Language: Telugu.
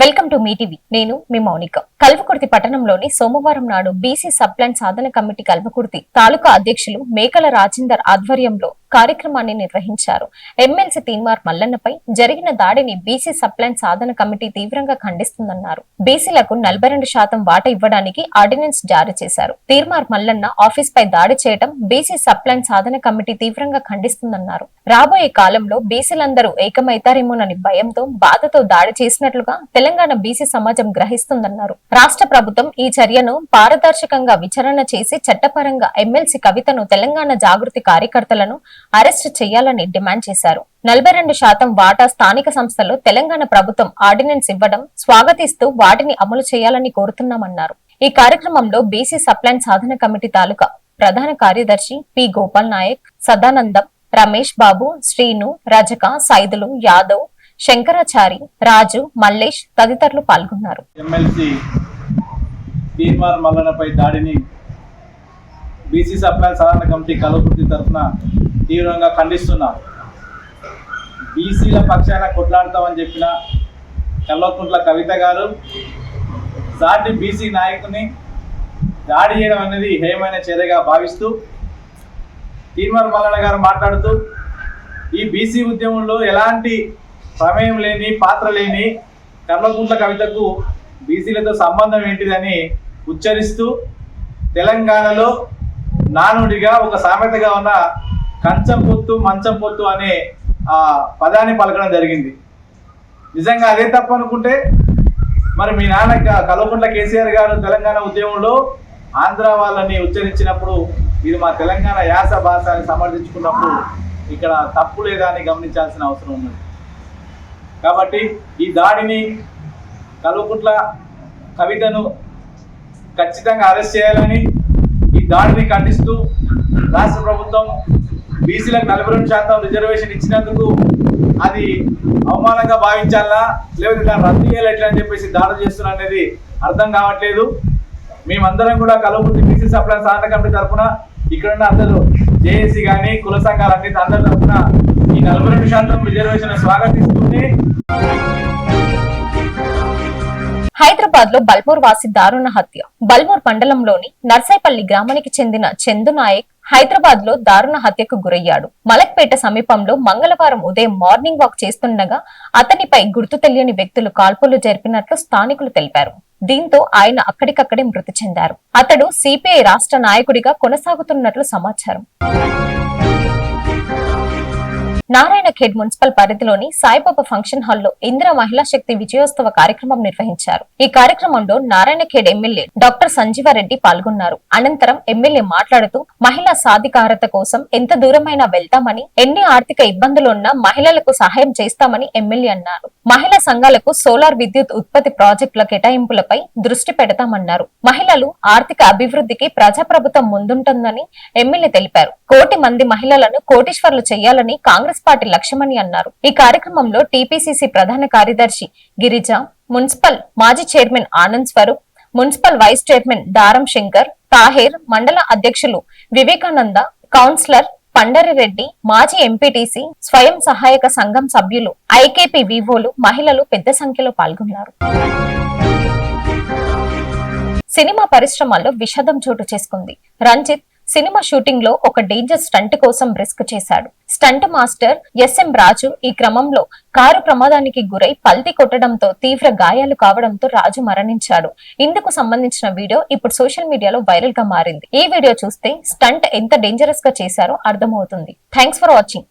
Welcome to me TV. నేను మీ మౌనిక. కల్వకుర్తి పట్టణంలోని సోమవారం నాడు బీసీ సప్లైన్ సాధన కమిటీ కల్వకుర్తి తాలూకా అధ్యక్షులు మేకల రాజేందర్ ఆధ్వర్యంలో కార్యక్రమాన్ని నిర్వహించారు. ఎమ్మెల్సీ తీన్మార్ మల్లన్నపై జరిగిన దాడిని బీసీ సప్లైన్ సాధన కమిటీ తీవ్రంగా ఖండిస్తుందన్నారు. బీసీలకు నలభై రెండు శాతం వాటా ఇవ్వడానికి ఆర్డినెన్స్ జారీ చేశారు. తీర్మార్ మల్లన్న ఆఫీస్ పై దాడి చేయడం బీసీ సప్లైన్ సాధన కమిటీ తీవ్రంగా ఖండిస్తుందన్నారు. రాబోయే కాలంలో బీసీలందరూ ఏకమైతారేమోనని భయంతో బాధతో దాడి చేసినట్లుగా తెలంగాణ బీసీ సమాజం గ్రహిస్తుందన్నారు. రాష్ట్ర ప్రభుత్వం ఈ చర్యను పారదర్శకంగా విచారణ చేసి చట్టపరంగా ఎమ్మెల్సీ కవితను తెలంగాణ జాగృతి కార్యకర్తలను అరెస్టు చేయాలని డిమాండ్ చేశారు. నలభై రెండు శాతం వాటా స్థానిక సంస్థల్లో తెలంగాణ ప్రభుత్వం ఆర్డినెన్స్ ఇవ్వడం స్వాగతిస్తూ వాటిని అమలు చేయాలని కోరుతున్నామన్నారు. ఈ కార్యక్రమంలో బీసీ సప్లైన్ సాధన కమిటీ తాలూకా ప్రధాన కార్యదర్శి పి గోపాల్ నాయక్ సదానందం రమేష్ బాబు శ్రీను రజక సైదులు యాదవ్ శంకరాచారి రాజు మల్లేష్ తదితరులు పాల్గొన్నారు. ఎమ్మెల్సీ మల్లనపై దాడిని బీసీ సప్లై సాధారణ కమిటీ కలవకుర్తి తరఫున తీవ్రంగా ఖండిస్తున్నాం. బీసీల పక్షాన కొట్లాడతామని చెప్పిన కల్లోకుంట్ల కవిత గారు సాటి బీసీ నాయకుని దాడి చేయడం అనేది హేయమైన చర్యగా భావిస్తూ తీన్మార్ మల్లన్న గారు మాట్లాడుతూ ఈ బీసీ ఉద్యమంలో ఎలాంటి ప్రమేయం లేని పాత్ర లేని కర్మకుంట్ల కవితకు బీసీలతో సంబంధం ఏంటిదని ఉచ్చరిస్తూ తెలంగాణలో నానుడిగా ఒక సామెతగా ఉన్న కంచం పొత్తు మంచం పొత్తు అనే ఆ పదాన్ని పలకడం జరిగింది. నిజంగా అదే తప్పు అనుకుంటే మరి మీ నాన్న కల్వకుంట్ల కేసీఆర్ గారు తెలంగాణ ఉద్యమంలో ఆంధ్ర వాళ్ళని ఉచ్చరించినప్పుడు ఇది మా తెలంగాణ యాస భాష అని సమర్థించుకున్నప్పుడు ఇక్కడ తప్పు లేదా అని గమనించాల్సిన అవసరం ఉంది కాబట్టి ఈ దాడిని కల్వకుంట్ల కవితను ఖచ్చితంగా అరెస్ట్ చేయాలని ఈ దాడిని ఖండిస్తూ రాష్ట్ర ప్రభుత్వం బీసీలకు నలభై రెండు శాతం రిజర్వేషన్ ఇచ్చినందుకు అది అవమానంగా భావించాలా? లేకపోతే దాన్ని రద్దు చేయాలి ఎట్లా అని చెప్పేసి దాడులు చేస్తున్నా అనేది అర్థం కావట్లేదు. మేమందరం కూడా కలవకుర్తి బీసీ సప్లై సాధన కమిటీ తరఫున ఇక్కడున్న అందరూ జేఏసీ కానీ కుల సంఘాలన్నీ అందరి తరఫున ఈ నలభై రెండు శాతం రిజర్వేషన్ స్వాగతిస్తుంది. హైదరాబాద్లో బల్మూర్ వాసి దారుణ హత్య. బల్మూర్ మండలంలోని నర్సైపల్లి గ్రామానికి చెందిన చందు నాయక్ హైదరాబాద్లో దారుణ హత్యకు గురయ్యాడు. మలక్పేట సమీపంలో మంగళవారం ఉదయం మార్నింగ్ వాక్ చేస్తుండగా అతనిపై గుర్తు తెలియని వ్యక్తులు కాల్పులు జరిపినట్లు స్థానికులు తెలిపారు. దీంతో ఆయన అక్కడికక్కడే మృతి చెందారు. అతడు సిపిఐ రాష్ట్ర నాయకుడిగా కొనసాగుతున్నట్లు సమాచారం. నారాయణ ఖేడ్ మున్సిపల్ పరిధిలోని సాయిబాబా ఫంక్షన్ హాల్లో ఇందిరా మహిళా శక్తి విజయోత్సవ కార్యక్రమం నిర్వహించారు. ఈ కార్యక్రమంలో నారాయణ ఖేడ్ ఎమ్మెల్యే డాక్టర్ సంజీవారెడ్డి పాల్గొన్నారు. అనంతరం ఎమ్మెల్యే మాట్లాడుతూ మహిళా సాధికారత కోసం ఎంత దూరమైనా వెళ్తామని ఎన్ని ఆర్థిక ఇబ్బందులున్నా మహిళలకు సహాయం చేస్తామని ఎమ్మెల్యే అన్నారు. మహిళా సంఘాలకు సోలార్ విద్యుత్ ఉత్పత్తి ప్రాజెక్టుల కేటాయింపులపై దృష్టి పెడతామన్నారు. మహిళలు ఆర్థిక అభివృద్ధికి ప్రజాప్రభుత్వం ముందుంటుందని ఎమ్మెల్యే తెలిపారు. కోటి మంది మహిళలను కోటీశ్వర్లు చేయాలని కాంగ్రెస్ పార్టీ లక్ష్యమని అన్నారు. ఈ కార్యక్రమంలో టీపీసీసీ ప్రధాన కార్యదర్శి గిరిజ మున్సిపల్ మాజీ chairman Anand Swaroop municipal vice chairman Daram Shankar Taher మండల అధ్యక్షులు వివేకానంద కౌన్సిలర్ పండరిరెడ్డి మాజీ ఎంపీటీసీ స్వయం సహాయక సంఘం సభ్యులు ఐకేపీ వివోలు మహిళలు పెద్ద సంఖ్యలో పాల్గొన్నారు. సినిమా పరిశ్రమల్లో విషాదం చోటు చేసుకుంది. రంజిత్ సినిమా షూటింగ్లో ఒక డేంజర్ స్టంట్ కోసం రిస్క్ చేశాడు. స్టంట్ మాస్టర్ ఎస్ఎం రాజు ఈ క్రమంలో కారు ప్రమాదానికి గురై పల్తి కొట్టడంతో తీవ్ర గాయాలు కావడంతో రాజు మరణించాడు. ఇందుకు సంబంధించిన వీడియో ఇప్పుడు సోషల్ మీడియాలో వైరల్గా మారింది. ఈ వీడియో చూస్తే స్టంట్ ఎంత డేంజరస్గా చేశారో అర్థమవుతుంది. Thanks for watching